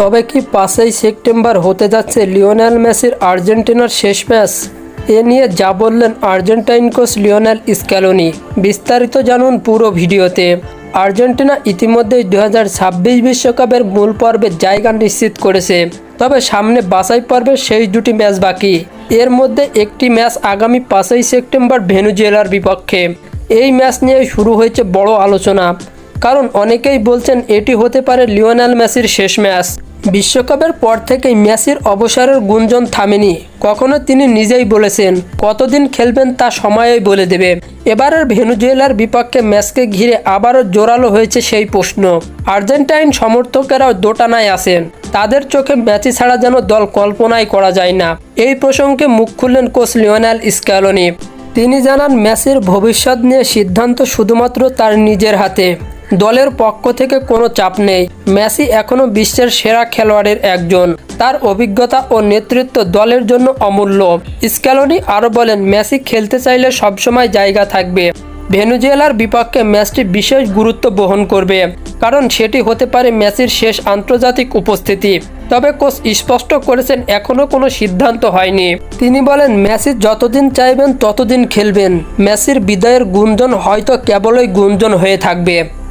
তবে কি পাঁচই সেপ্টেম্বর হতে যাচ্ছে লিওনেল মেসির আর্জেন্টিনার শেষ ম্যাচ? এ নিয়ে যা বললেন আর্জেন্টাইন কোচ লিওনেল স্ক্যালোনি। বিস্তারিত জানুন পুরো ভিডিওতে। আর্জেন্টিনা ইতিমধ্যেই দু বিশ্বকাপের মূল পর্বে জায়গা নিশ্চিত করেছে। তবে সামনে বাছাই পর্বে সেই দুটি ম্যাচ বাকি। এর মধ্যে একটি ম্যাচ আগামী পাঁচই সেপ্টেম্বর ভেনুজুয়েলার বিপক্ষে। এই ম্যাচ নিয়ে শুরু হয়েছে বড় আলোচনা। কারণ অনেকেই বলছেন এটি হতে পারে লিওনেল মেসির শেষ ম্যাচ। বিশ্বকাপের পর থেকেই মেসির অবসরের গুঞ্জন থামেনি। কখনো তিনি নিজেই বলেছেন, কতদিন খেলবেন তা সময়েই বলে দেবে। এবারের ভেনুজুয়েলার বিপক্ষে ম্যাচকে ঘিরে আবারও জোরালো হয়েছে সেই প্রশ্ন। আর্জেন্টাইন সমর্থকেরাও দোটানায় আছেন। তাদের চোখে ম্যাচি ছাড়া যেন দল কল্পনাই করা যায় না। এই প্রসঙ্গে মুখ খুললেন কোচ লিওনেল স্ক্যালোনি। তিনি জানান ম্যাচের ভবিষ্যৎ নিয়ে সিদ্ধান্ত শুধুমাত্র তার নিজের হাতে। দলের পক্ষ থেকে কোনো চাপ নেই। মেসি এখনও বিশ্বের সেরা খেলোয়াড়ের একজন। তার অভিজ্ঞতা ও নেতৃত্ব দলের জন্য অমূল্য। স্ক্যালোনি আরও বলেন, মেসি খেলতে চাইলে সবসময় জায়গা থাকবে। ভেনুজুয়েলার বিপক্ষে ম্যাচটি বিশেষ গুরুত্ব বহন করবে। কারণ সেটি হতে পারে ম্যাচের শেষ আন্তর্জাতিক উপস্থিতি। তবে কোচ স্পষ্ট করেছেন, এখনও কোনো সিদ্ধান্ত হয়নি। তিনি বলেন, মেসি যতদিন চাইবেন ততদিন খেলবেন। মেসির বিদায়ের গুঞ্জন হয়তো কেবলই গুঞ্জন হয়ে থাকবে।